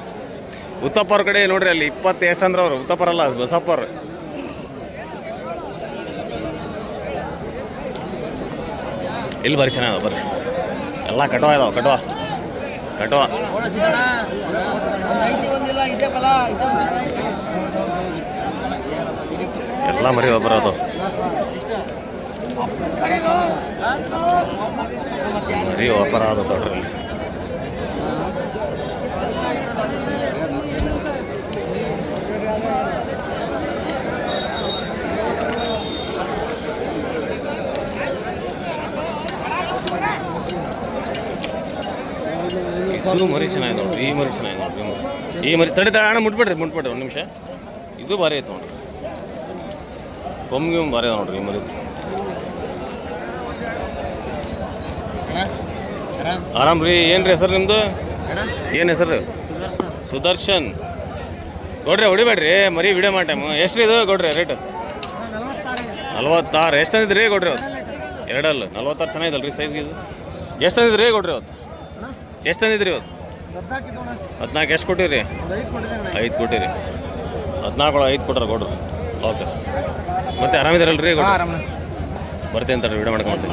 ಉತ್ತಪ್ಪ ಅವ್ರ ಕಡೆ ನೋಡ್ರಿ ಅಲ್ಲಿ ಇಪ್ಪತ್ತು ಎಷ್ಟು ಅಂದ್ರೆ ಅವರು ಉತ್ತಪ್ಪರಲ್ಲ ಬಸಪ್ಪ ಇಲ್ಲಿ ಬರ್ರಿ ಚೆನ್ನಾಗ ಬರ್ರಿ. ಎಲ್ಲ ಕಟುವ ಇದಾವೆ, ಕಟುವ. ಕಟುವ. ಎಲ್ಲ ಮರಿ ಬರೋದು. ಮರಿ ವ್ಯಾಪಾರ ಆದ ತೊಡ್ರಲ್ಲಿ ಇದು ಮರಿ ಚೆನ್ನಾಗಿದೆ ನೋಡ್ರಿ, ಈ ಮರಿ ಚೆನ್ನಾಗಿದೆ ನೋಡ್ರಿ, ಈ ಮರಿ. ತಡಿ ತಡಿ, ಅಣ್ಣ ಮುಟ್ಬಿಡ್ರಿ ಮುಟ್ಬಿಡ್ರಿ, ಒಂದು ನಿಮಿಷ. ಇದು ಭಾರಿ ಐತೆ ನೋಡ್ರಿ. ಕೊಮ್ಗೆ ಭಾರಿ ನೋಡ್ರಿ, ಈ ಮರಿ. ಆರಾಮ್ ರೀ ಏನು ರೀ ಹೆಸರು ನಿಮ್ಮದು ಏನು ಹೆಸರು? ಸುದರ್ಶನ್. ಕೊಡ್ರಿ ಹೊಡಿಬೇಡ್ರಿ, ಮರಿ ವಿಡಿಯೋ ಮಾಡಿ ಟೈಮು ಎಷ್ಟು ಇದು ಕೊಡ್ರಿ ರೇಟ್ ನಲ್ವತ್ತಾರು. ಎಷ್ಟು ತಂದಿದ್ರಿ ಕೊಡ್ರಿ ಅವತ್ತು? ಎರಡಲ್ಲ. ನಲ್ವತ್ತಾರು ಚೆನ್ನಾಗಿದಲ್ಲ ರೀ ಸೈಜ್ಗೆ ಇದು. ಎಷ್ಟು ತಂದಿದ್ರಿ ಕೊಡ್ರಿ ಅವತ್ತು? ಎಷ್ಟು ತಂದಿದ್ರಿ ಇವತ್ತು? ಹದಿನಾಲ್ಕು ಎಷ್ಟು ಕೊಟ್ಟಿರಿ? ಐದು ಕೊಟ್ಟಿರಿ. ಹದಿನಾಲ್ಕು ಐದು ಕೊಟ್ರ ಕೊಡ್ರಿ. ಓಕೆ. ಮತ್ತೆ ಆರಾಮಿದಾರಲ್ರಿ ರೀ ಬರ್ತೀನಿ ತಡ್ರಿ ವಿಡಿಯೋ ಮಾಡ್ಕೊಂಡು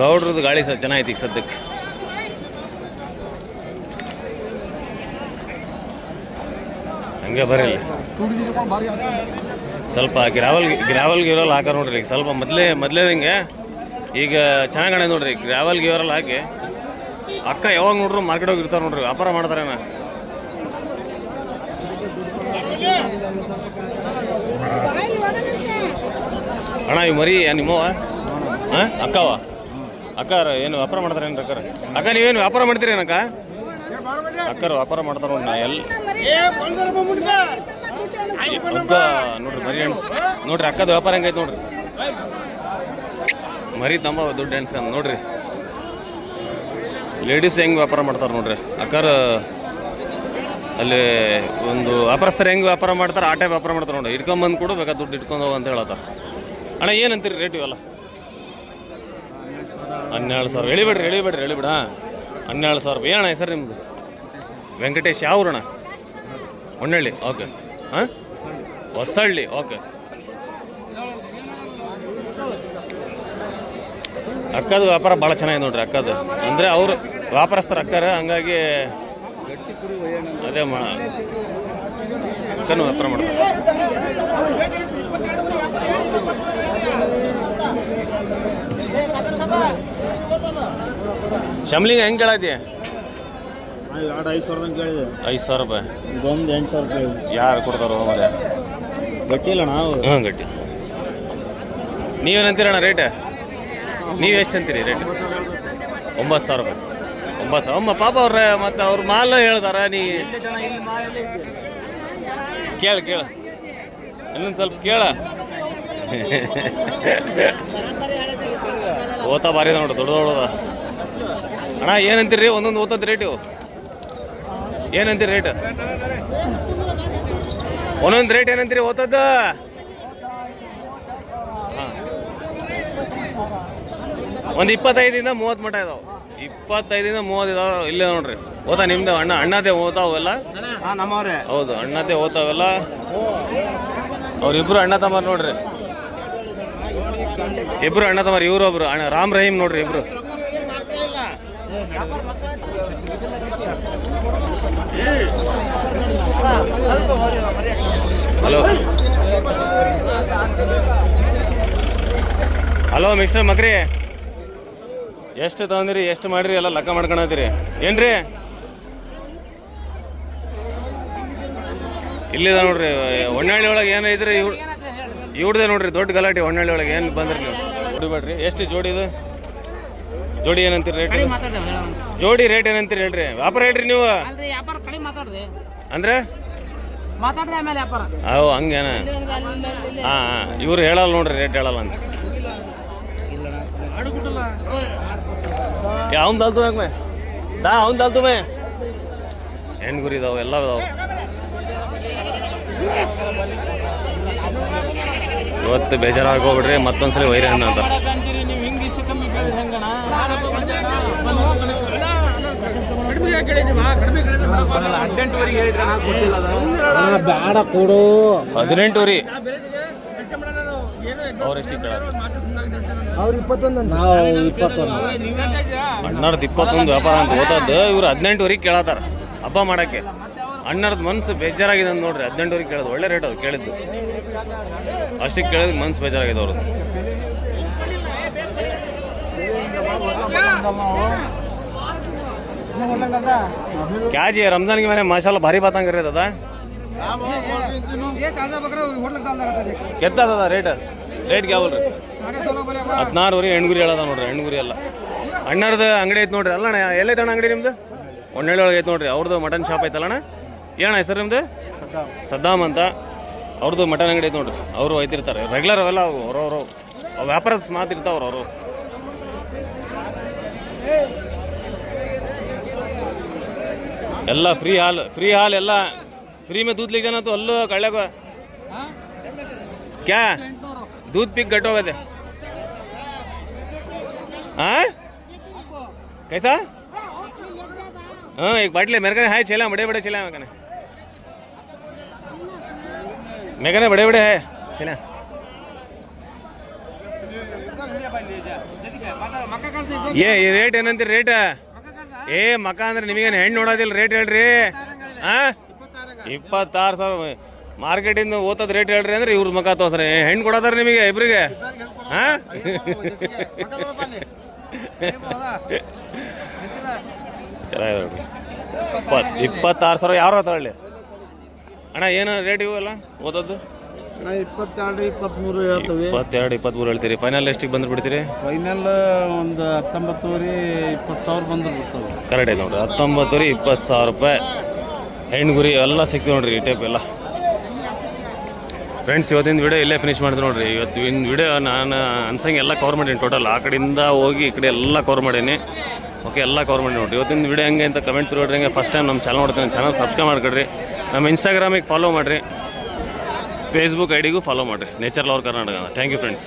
ಗೌಡ್ರದ್ದು ಗಾಳಿ ಸರ್ ಚೆನ್ನಾಗೈತಿ ಈಗ ಸದ್ಯಕ್ಕೆ. ಹಂಗೆ ಬರಲಿ ಸ್ವಲ್ಪ ಗ್ರಾವಲ್ ಗ್ರಾವಲ್ ಇರೋಲ್ಲ ಹಾಕೋ ನೋಡ್ರಿ ಈಗ. ಸ್ವಲ್ಪ ಮೊದಲೇ ಮೊದಲೇ ಹಿಂಗೆ. ಈಗ ಚೆನ್ನಾಗಿ ನೋಡ್ರಿ ಗ್ರಾವಲ್ ಗಿವರೆಲ್ಲ ಹಾಕಿ. ಅಕ್ಕ ಯಾವಾಗ ನೋಡ್ರು ಮಾರ್ಕೆಟ್ ಹೋಗಿ ಇರ್ತಾರೆ ನೋಡ್ರಿ, ವ್ಯಾಪಾರ ಮಾಡ್ತಾರೇನ ಅಣ್ಣ, ಇವ್ ಮರಿ ನಿಮ್ಮವ ಹಾಂ? ಅಕ್ಕವ ಅಕ್ಕಾರ ಏನು ವ್ಯಾಪಾರ ಮಾಡ್ತಾರೆ ಏನು ಅಕ್ಕಾರ ಅಕ್ಕ, ನೀವೇನು ವ್ಯಾಪಾರ ಮಾಡ್ತೀರಿ ಏನಕ್ಕ? ಅಕ್ಕರು ವ್ಯಾಪಾರ ಮಾಡ್ತಾರ ನೋಡಿ ನಾ ಅಕ್ಕ, ನೋಡ್ರಿ, ಮರಿ ನೋಡ್ರಿ, ಅಕ್ಕದ ವ್ಯಾಪಾರ ಹೆಂಗೈತೆ ನೋಡ್ರಿ. ಮರಿ ತಂಬ ದುಡ್ಡು ಎಣಿಸ್ಕೊಂಡು ನೋಡ್ರಿ. ಲೇಡೀಸ್ ಹೆಂಗೆ ವ್ಯಾಪಾರ ಮಾಡ್ತಾರೆ ನೋಡ್ರಿ. ಅಕ್ಕಾರ, ಅಲ್ಲಿ ಒಂದು ವ್ಯಾಪಾರಸ್ಥರು ಹೆಂಗೆ ವ್ಯಾಪಾರ ಮಾಡ್ತಾರೆ ಆ ಟೈಪ್ ವ್ಯಾಪಾರ ಮಾಡ್ತಾರೆ ನೋಡಿ ಇಟ್ಕೊಂಬಂದು ಕೂಡ ಬೇಕಾದ ದುಡ್ಡು ಇಟ್ಕೊಂಡು ಹೋಗು ಅಂತ ಹೇಳತ್ತ ಅಣ್ಣ, ಏನಂತೀರಿ ರೇಟ್ ಇವೆಲ್ಲ? ಹನ್ನೆರಡು ಸಾವಿರ. ಎಳಿಬೇಡ್ರಿ ಎಳಿಬೇಡ್ರಿ ಎಳಿಬಿಡ ಹನ್ನೆರಡು ಸಾವಿರ ರೂಪಾಯಿ. ಏನಣ್ಣ ಹೆಸರು ನಿಮ್ಮದು ವೆಂಕಟೇಶ್. ಯಾವ ಊರಣ್ಣ ಹೊನ್ನಳ್ಳಿ. ಓಕೆ. ಹಾಂ? ಹೊಸಳ್ಳಿ. ಓಕೆ. ಅಕ್ಕದು ವ್ಯಾಪಾರ ಭಾಳ ಚೆನ್ನಾಗಿದೆ ನೋಡ್ರಿ ಅಕ್ಕದು. ಅಂದರೆ ಅವರು ವ್ಯಾಪಾರಸ್ಥರು ಅಕ್ಕಾರ ಹಂಗಾಗಿ ಅದೇ ಮಾ ಅಕ್ಕನೂ ವ್ಯಾಪಾರ ಮಾಡ್ತಾರೆ. ಶಮ್ಲಿಂಗ್ ಹೆಂಗೆ ಕೇಳತ್ತೀಯ ಎರಡು ಐದು ಸಾವಿರ ಕೇಳಿದೆ. ಐದು ಸಾವಿರ ರೂಪಾಯಿ. ಇದೊಂದು ಎಂಟು ಸಾವಿರ ಕೇಳಿದೆ. ಯಾರು ಕೊಡ್ತಾರೋ ಮರೆ ಗಟ್ಟಿಲ್ಲ ನಾವು. ಹ್ಞೂ ಗಟ್ಟಿ. ನೀವೇನಂತೀರಣ್ಣ ರೇಟ್ ನೀವು ಎಷ್ಟು ಅಂತೀರಿ ರೇಟ್ ಒಂಬತ್ತು ಸಾವಿರ ರೂಪಾಯಿ ಒಂಬತ್ತು ಸಾವಿರ. ಅಮ್ಮ, ಪಾಪ ಅವ್ರ ಮತ್ತು ಅವ್ರ ಮಾಲ್ ಹೇಳ್ತಾರ ನೀ ಕೇಳ ಕೇಳ. ಇನ್ನೊಂದು ಸ್ವಲ್ಪ ಕೇಳ. ಓತಾ ಭಾರಿ ನೋಡ್ರಿ ದೊಡ್ಡ ದೊಡ್ಡದ ಅಣ್ಣ, ಏನಂತೀರಿ? ಒಂದೊಂದು ಓತದ ರೇಟು ಏನಂತೀರಿ ರೇಟ್ ಒಂದೊಂದು ರೇಟ್ ಏನಂತೀರಿ ಓತದ ಒಂದು ಇಪ್ಪತ್ತೈದಿಂದ ಮೂವತ್ತು ಮಠ ಇದಾವೆ. ಇಪ್ಪತ್ತೈದಿಂದ ಮೂವತ್ತು ಇದಾವೆ ಇಲ್ಲೇ ನೋಡ್ರಿ. ಹೋತಾ ನಿಮ್ದು ಅಣ್ಣ ಅಣ್ಣದೇ ನಮ್ಮವ್ರೆ. ಹೌದು ಅಣ್ಣತೆ ಓದ್ತಾವೆಲ್ಲ? ಅವ್ರಿಬ್ರು ಅಣ್ಣ ತಮ್ಮ ನೋಡ್ರಿ. ಇಬ್ರು ಅಣ್ಣ ತಮ್ಮ ಇವ್ರು ಒಬ್ರು ಅಣ್ಣ ರಾಮ್ ರಹೀಮ್ ನೋಡ್ರಿ ಇಬ್ರು. ಹಲೋ. ಹಲೋ ಮಿಸ್ಟರ್ ಮಕ್ರಿ. ಎಷ್ಟು ತಗೊಂಡಿರಿ ಎಷ್ಟು ಮಾಡಿರಿ ಎಲ್ಲ ಲೆಕ್ಕ ಮಾಡ್ಕೊಂಡಿರಿ ಏನ್ರಿ? ಇಲ್ಲಿದ ನೋಡ್ರಿ ಹೊನ್ನಾಳಿ ಒಳಗೆ ಏನು ಐತ್ರಿ ಇವ್ ಇವ್ರದೇ ನೋಡ್ರಿ ದೊಡ್ಡ ಗಲಾಟೆ ಹೊನ್ನಾಳಿ ಒಳಗೆ ಏನು ಬಂದ್ರಿ ನೀವು? ಹೊಡಿಬೇಡ್ರಿ ಎಷ್ಟು ಜೋಡಿ ಇದು? ಜೋಡಿ ಏನಂತೀರಿ ರೇಟ್? ಜೋಡಿ ರೇಟ್ ಏನಂತೀರಿ ಹೇಳ್ರಿ. ವ್ಯಾಪಾರ ಹೇಳ್ರಿ ನೀವು? ಅಂದ್ರೆ? ಅವು ಹಂಗೇನ? ಹಾಂ ಹಾಂ. ಇವ್ರು ಹೇಳಲ್ಲ ನೋಡ್ರಿ ರೇಟ್ ಹೇಳಲ್ಲ ಅಂತ. ಅವ್ನು ದಲ್ತು ಮೇ. ದಾ ಅವ್ನು ದಲ್ತು ಮೇ. ಹೆಣ್ಣು ಗುರಿ ಇದಾವೆ ಎಲ್ಲ ಇದಾವೆ. ಇವತ್ತು ಬೇಜಾರಾಗೋಗ್ಬಿಡ್ರಿ ಮತ್ತೊಂದ್ಸಲಿ ವೈರ ಹಣ್ಣು ಅಂತ. ಹಿಂಗೆ ಹದಿನೆಂಟು ರೀ ಅವ್ರು ಎಷ್ಟು ಕೇಳ ಅವ್ರು ಇಪ್ಪತ್ತೊಂದು ನಾವು ಇಪ್ಪತ್ತೊಂದು ಅಣ್ಣರ್ದು ಇಪ್ಪತ್ತೊಂದು ವ್ಯಾಪಾರ ಅಂತ ಓದದ್ದು ಇವ್ರು ಹದಿನೆಂಟುವರೆಗೆ ಕೇಳತ್ತಾರ ಹಬ್ಬ ಮಾಡಕ್ಕೆ ಅಣ್ಣರ್ದು ಮನ್ಸು ಬೇಜಾರಾಗಿದೆ ಅಂತ ನೋಡ್ರಿ ಹದಿನೆಂಟುವರೆಗೆ ಕೇಳೋದು ಒಳ್ಳೆ ರೇಟ್ ಅದು ಕೇಳಿದ್ದು ಅಷ್ಟಕ್ಕೆ ಕೇಳಿದ್ ಮನ್ಸು ಬೇಜಾರಾಗಿದೆ ಅವ್ರದ್ದು क्या जी रमजान की मैंने माशाल्लाह भारी बात कर रहे दादा कितना दादा रेट ರೇಟ್ಗೆ ಹದಿನಾರು ಹದಿನಾರುವರೆ ಹೆಣ್ಗುರಿ ಹೇಳದ ನೋಡ್ರಿ ಹೆಣ್ಗುರಿ ಎಲ್ಲ. ಅಣ್ಣರ್ದು ಅಂಗಡಿ ಐತೆ ನೋಡ್ರಿ. ಅಲ್ಲಣ್ಣ ಎಲ್ಲೈತೆ ಅಣ್ಣ ಅಂಗಡಿ ನಿಮ್ದು? ಒಣ್ಣಳ್ಳಿ ಒಳಗೆ ಐತೆ ನೋಡ್ರಿ. ಅವ್ರದ್ದು ಮಟನ್ ಶಾಪ್ ಐತಲ್ಲಣ್ಣ ಏನಣ್ಣ ಹೆಸರು ನಿಮ್ದು? ಸದ್ದಾಮ್. ಅಂತ. ಅವ್ರದ್ದು ಮಟನ್ ಅಂಗಡಿ ಐತೆ ನೋಡ್ರಿ. ಅವರು ಐತಿರ್ತಾರೆ ರೆಗ್ಯುಲರ್ ಅವೆಲ್ಲ ಅವು ವ್ಯಾಪಾರ ಮಾತಿರ್ತಾವ್ರು ಅವರು ಎಲ್ಲ ಫ್ರೀ ಹಾಲ್ ಫ್ರೀ ಹಾಲ್ ಎಲ್ಲ. ಫ್ರೀ ಮೇ ದೂದ್ಲಿಕ್ಕೆ ಅಲ್ಲೂ ಕಳ್ಳಾಗ ಕ್ಯಾ? दूध पी घट होगा ते हाँ कैसा हाँ एक बाटले मेरे कने है चला बड़े बड़े चला मेरे कने मेरे कने बड़े बड़े है चला ಏ ಈ ರೇಟ್ ಏನಂತೀರಿ ರೇಟ್ ಏ ಮಕ ಅಂದ್ರೆ ನಿಮಗೇನು ಹೆಣ್ಣು ನೋಡೋದಿಲ್ಲ ರೇಟ್ ಹೇಳ್ರಿ ಆ ಇಪ್ಪತ್ತಾರು ಸಾವಿರ ಮಾರ್ಕೆಟಿಂದ ಓತದ ರೇಟ್ ಹೇಳ್ರಿ ಅಂದ್ರೆ ಇವ್ರ ಮಕ ತೋರ್ಸ್ರಿ. ಹೆಣ್ಣು ಕೊಡೋದಾರ ನಿಮಗೆ ಇಬ್ರಿಗೆ? ಹಾ? ಚೆನ್ನಾಗಿದೆ ನೋಡ್ರಿ ಇಪ್ಪತ್ತು ಇಪ್ಪತ್ತಾರು ಸಾವಿರ ಯಾರು ತಗೊಳ್ಳಿ ಅಣ್ಣ ಏನು ರೇಟ್ ಇವೆಲ್ಲ ಓದೋದು? ಇಪ್ಪತ್ತೆರಡು ಇಪ್ಪತ್ತ್ಮೂರು ಹೇಳ್ತೀವಿ. ಇಪ್ಪತ್ತೆರಡು ಇಪ್ಪತ್ತ್ಮೂರು ಹೇಳ್ತೀರಿ. ಫೈನಲ್ ಎಷ್ಟಿಗೆ ಬಂದು ಬಿಡ್ತೀರಿ ಫೈನಲ್ ಒಂದು ಹತ್ತೊಂಬತ್ತುವರೆ ಇಪ್ಪತ್ತು ಸಾವಿರ ಬಂದು ಬಿಡ್ತವೆ ಕರೆಕ್ಟ್ ಐತೆ ನೋಡ್ರಿ. ಹತ್ತೊಂಬತ್ತುವರೆ ಇಪ್ಪತ್ತು ಸಾವಿರ ರೂಪಾಯಿ. ಹೆಣ್ಣು ಗುರಿ ಎಲ್ಲ ಸಿಗ್ತೀವಿ ನೋಡ್ರಿ ಈ ಟೈಪ್ ಎಲ್ಲ. ಫ್ರೆಂಡ್ಸ್ ಇವತ್ತಿನ ವಿಡಿಯೋ ಇಲ್ಲೇ ಫಿನಿಶ್ ಮಾಡಿದ್ರು ನೋಡ್ರಿ. ಇವತ್ತಿನ ವಿಡಿಯೋ ನಾನು ಅನ್ಸಂಗೆ ಎಲ್ಲ ಕವರ್ ಮಾಡೀನಿ ಟೋಟಲ್ ಆ ಕಡೆಯಿಂದ ಹೋಗಿ ಈ ಕಡೆ ಎಲ್ಲ ಕವರ್ ಮಾಡೀನಿ. ಓಕೆ ಎಲ್ಲ ಕವರ್ ಮಾಡಿ ನೋಡ್ರಿ. ಇವತ್ತಿನ ವಿಡಿಯೋ ಹೆಂಗೆ ಅಂತ ಕಮೆಂಟ್ ನೋಡ್ರಿ ಹಂಗೆ ಫಸ್ಟ್ ಟೈಮ್ ನಮ್ಮ ಚಾನಲ್ ನೋಡ್ತೀನಿ. ಚಾನಲ್ ಸಬ್ಸ್ಕ್ರೈಬ್ ಮಾಡ್ಕೊಡ್ರಿ. ನಮ್ಮ ಇನ್ಸ್ಟಾಗ್ರಾಮಿಗೆ ಫಾಲೋ ಮಾಡಿರಿ. ಫೇಸ್ಬುಕ್ ಐ ಡಿಗೂ ಫಾಲೋ ಮಾಡಿರಿ. Nature lover Karnataka thank you friends